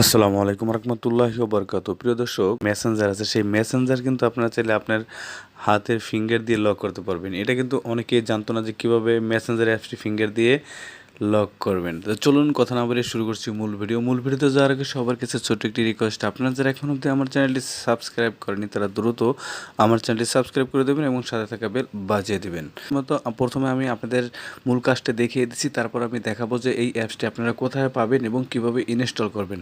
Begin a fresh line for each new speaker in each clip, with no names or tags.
আসসালামু আলাইকুম রহমতুল্লাহি বরকাত প্রিয় দর্শক মেসেঞ্জার আছে। সেই মেসেঞ্জার কিন্তু আপনারা চাইলে আপনার হাতের ফিঙ্গার দিয়ে লক করতে পারবেন। এটা কিন্তু অনেকেই জানতো না যে কীভাবে মেসেঞ্জার অ্যাপসটি ফিঙ্গার দিয়ে লক করবেন। তো চলুন কথা না বলে শুরু করছি মূল ভিডিও। মূল ভিডিওতে যাওয়ার আগে সবার কাছে ছোট্ট একটি রিকোয়েস্ট আপনারা যারা এখন অবধি আমার চ্যানেলটি সাবস্ক্রাইব করেনি তারা দ্রুত আমার চ্যানেলটি সাবস্ক্রাইব করে দেবেন এবং সাথে থাকা বেল বাজিয়ে দেবেন। মতো প্রথমে আমি আপনাদের মূল কাজটা দেখিয়ে দিচ্ছি, তারপর আমি দেখাবো যে এই অ্যাপসটি আপনারা কোথায় পাবেন এবং কীভাবে ইনস্টল করবেন।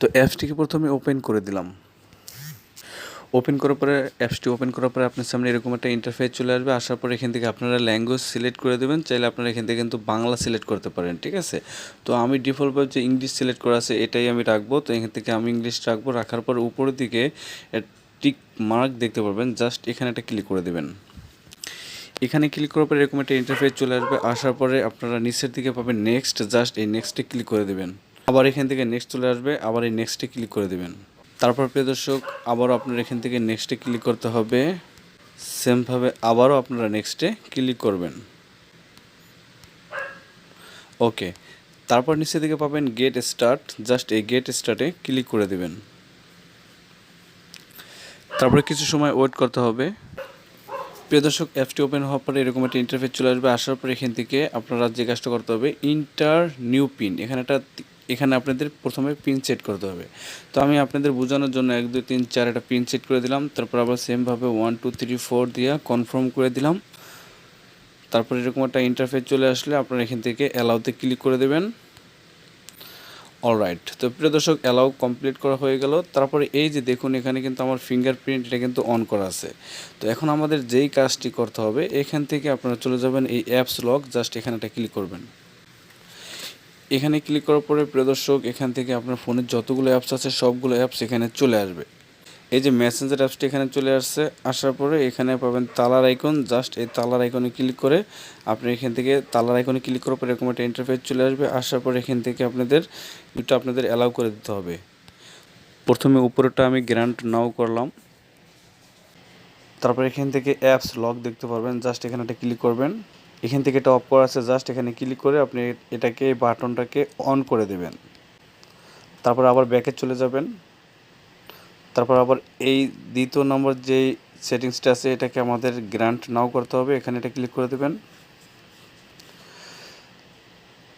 তো অ্যাপসটিকে প্রথমে ওপেন করে দিলাম। ওপেন করার পরে অ্যাপসটি ওপেন করার পরে আপনার সামনে এরকম একটা ইন্টারফেস চলে আসবে। আসার পর এখান থেকে আপনারা ল্যাঙ্গুয়েজ সিলেক্ট করে দেবেন। চাইলে আপনারা এখান থেকে কিন্তু বাংলা সিলেক্ট করতে পারেন, ঠিক আছে? তো আমি ডিফল্টভাবে যে ইংলিশ সিলেক্ট করা আছে, এটাই আমি রাখব। তো এখান থেকে আমি ইংলিশ রাখব। রাখার পর উপরের দিকে টিক মার্ক দেখতে পারবেন। জাস্ট এখানে একটা ক্লিক করে দেবেন। এখানে ক্লিক করার পরে এরকম একটা ইন্টারফেস চলে আসবে। আসার পরে আপনারা নিচের দিকে পাবেন নেক্সট জাস্ট এই নেক্সটে ক্লিক করে দেবেন। আবার এখান থেকে নেক্সট চলে আসবে। আবার এই নেক্সটে ক্লিক করে দেবেন। তারপর প্রিয় দর্শক, আবারও আপনার এখান থেকে নেক্সটে ক্লিক করতে হবে। সেমভাবে আবারও আপনারা নেক্সটে ক্লিক করবেন। ওকে তারপর নিচের দিকে পাবেন গেট স্টার্ট জাস্ট এই গেট স্টার্টে ক্লিক করে দেবেন। তারপরে কিছু সময় ওয়েট করতে হবে। প্রিয় দর্শক অ্যাপটি ওপেন হওয়ার পরে এরকম একটা ইন্টারফেস চলে আসবে। আসার পর এখান থেকে আপনারা যে কাজটা করতে হবে ইন্টার নিউ পিন এখানে একটা এখানে আপনাদের প্রথমে পিন সেট করতে হবে। তো আমি আপনাদের বোঝানোর জন্য এক, দুই, তিন, চার একটা পিন সেট করে দিলাম। তারপর আবার সেমভাবে ওয়ান টু থ্রি ফোর দিয়ে কনফার্ম করে দিলাম। তারপর এরকম একটা ইন্টারফেস চলে আসলে আপনারা এখান থেকে অ্যালাউতে ক্লিক করে দেবেন। অলরাইট তো প্রিয় দর্শক অ্যালাউ কমপ্লিট করা হয়ে গেল। তারপরে এই যে দেখুন, এখানে কিন্তু আমার ফিঙ্গারপ্রিন্ট এটা কিন্তু অন করা আছে। তো এখন আমাদের যেই কাজটি করতে হবে, এখান থেকে আপনারা চলে যাবেন এই অ্যাপস লক জাস্ট এখানে একটা ক্লিক করবেন। এখানে ক্লিক করার পরে প্রিয় দর্শক, এখান থেকে আপনার ফোনের যতগুলো অ্যাপস আছে, সবগুলো অ্যাপস এখানে চলে আসবে। এই যে মেসেঞ্জার অ্যাপসটি এখানে চলে আসছে, আসার পরে এখানে পাবেন তালার আইকন জাস্ট এই তালার আইকনে ক্লিক করে আপনি এখান থেকে তালার আইকনে ক্লিক করার পরে এরকম একটা ইন্টারফেস চলে আসবে। আসার পরে এখান থেকে আপনাদের দুটো আপনাদের অ্যালাউ করে দিতে হবে। প্রথমে উপরেরটা আমি গ্র্যান্ট নাও করলাম। তারপর এখান থেকে অ্যাপস লক দেখতে পারবেন। জাস্ট এখানে একটা ক্লিক করবেন। এখান থেকে এটা অফ করা আছে জাস্ট এখানে ক্লিক করে আপনি এটাকে এই বাটনটাকে অন করে দেবেন। তারপর আবার ব্যাকে চলে যাবেন। তারপর আবার এই দ্বিতীয় নম্বর যে সেটিংসটা আছে, এটাকে আমাদের গ্রান্ট নাও করতে হবে। এখানে এটা ক্লিক করে দেবেন।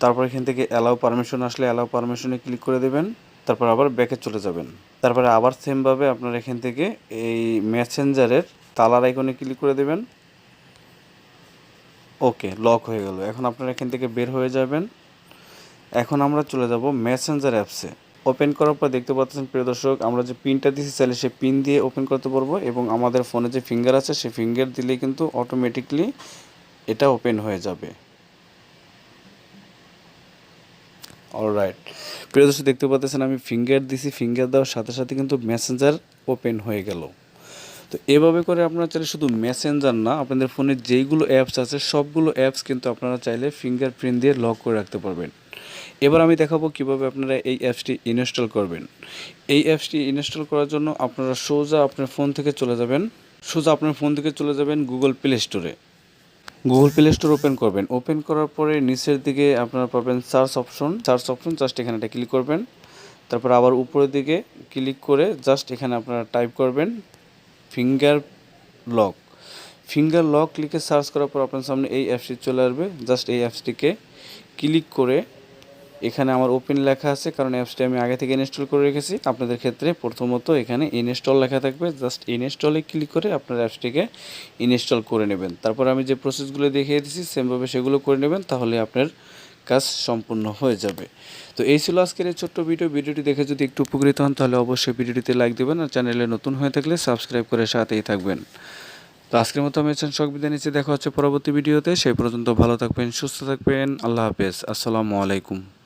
তারপর এখান থেকে অ্যালাউ পারমিশন আসলে অ্যালাউ পারমিশনে ক্লিক করে দেবেন। তারপর আবার ব্যাকে চলে যাবেন। তারপরে আবার সেমভাবে আপনার এখান থেকে এই মেসেঞ্জারের তালার আইকনে ক্লিক করে দেবেন। ওকে, লক হয়ে গেল। এখন আপনারা এখান থেকে বের হয়ে যাবেন। এখন আমরা চলে যাব মেসেঞ্জার অ্যাপসে ওপেন করার পর দেখতে পাচ্ছেন, প্রিয় দর্শক, আমরা যে পিনটা দিয়েছি, চাইলে সেই পিন দিয়ে ওপেন করতে পারব এবং আমাদের ফোনে যে ফিঙ্গার আছে, সেই ফিঙ্গার দিলে কিন্তু অটোমেটিকলি এটা ওপেন হয়ে যাবে। অলরাইট প্রিয় দর্শক, দেখতে পাচ্ছেন, আমি ফিঙ্গার দিছি ফিঙ্গার দেওয়ার সাথে সাথে কিন্তু মেসেঞ্জার ওপেন হয়ে গেল। তো এভাবে করে আপনারা চাইলে শুধু মেসেঞ্জার না, আপনাদের ফোনে যেইগুলো অ্যাপস আছে, সবগুলো অ্যাপস কিন্তু আপনারা চাইলে ফিঙ্গারপ্রিন্ট দিয়ে লক করে রাখতে পারবেন। এবার আমি দেখাবো কীভাবে আপনারা এই অ্যাপসটি ইনস্টল করবেন। এই অ্যাপসটি ইনস্টল করার জন্য আপনারা সোজা আপনার ফোন থেকে চলে যাবেন। সোজা আপনার ফোন থেকে চলে যাবেন গুগল প্লে স্টোরে গুগল প্লে স্টোর ওপেন করবেন। ওপেন করার পরে নিচের দিকে আপনারা পাবেন search option search option just এখানে একটা ক্লিক করবেন। তারপর আবার উপরের দিকে ক্লিক করে জাস্ট এখানে আপনারা টাইপ করবেন। ফিঙ্গার লক ফিঙ্গার লক লিখে সার্চ করার পর আপনার সামনে এই অ্যাপসটি চলে আসবে। জাস্ট এই অ্যাপসটিকে ক্লিক করে এখানে আমার ওপেন লেখা আছে, কারণ অ্যাপসটি আমি আগে থেকে ইনস্টল করে রেখেছি। আপনাদের ক্ষেত্রে প্রথমত এখানে ইনস্টল লেখা থাকবে। জাস্ট ইনস্টলে ক্লিক করে আপনার অ্যাপসটিকে ইনস্টল করে নেবেন। তারপর আমি যে প্রসেসগুলো দেখিয়ে দিচ্ছি সেমভাবে সেগুলো করে নেবেন, তাহলে আপনার কাজ সম্পূর্ণ হয়ে যাবে। তো এই ছিল আজকের এই ছোট্ট ভিডিও। ভিডিওটি দেখে যদি একটু উপকৃত হন, তাহলে অবশ্যই ভিডিওটিতে লাইক দেবেন আর চ্যানেলে নতুন হয়ে থাকলে সাবস্ক্রাইব করে সাথেই থাকবেন। তো আজকের মতো আমি এসেন শখ বিদায় নিচ্ছি। দেখা হচ্ছে পরবর্তী ভিডিওতে। সেই পর্যন্ত ভালো থাকবেন, সুস্থ থাকবেন। আল্লাহ হাফেজ। আসসালামু আলাইকুম।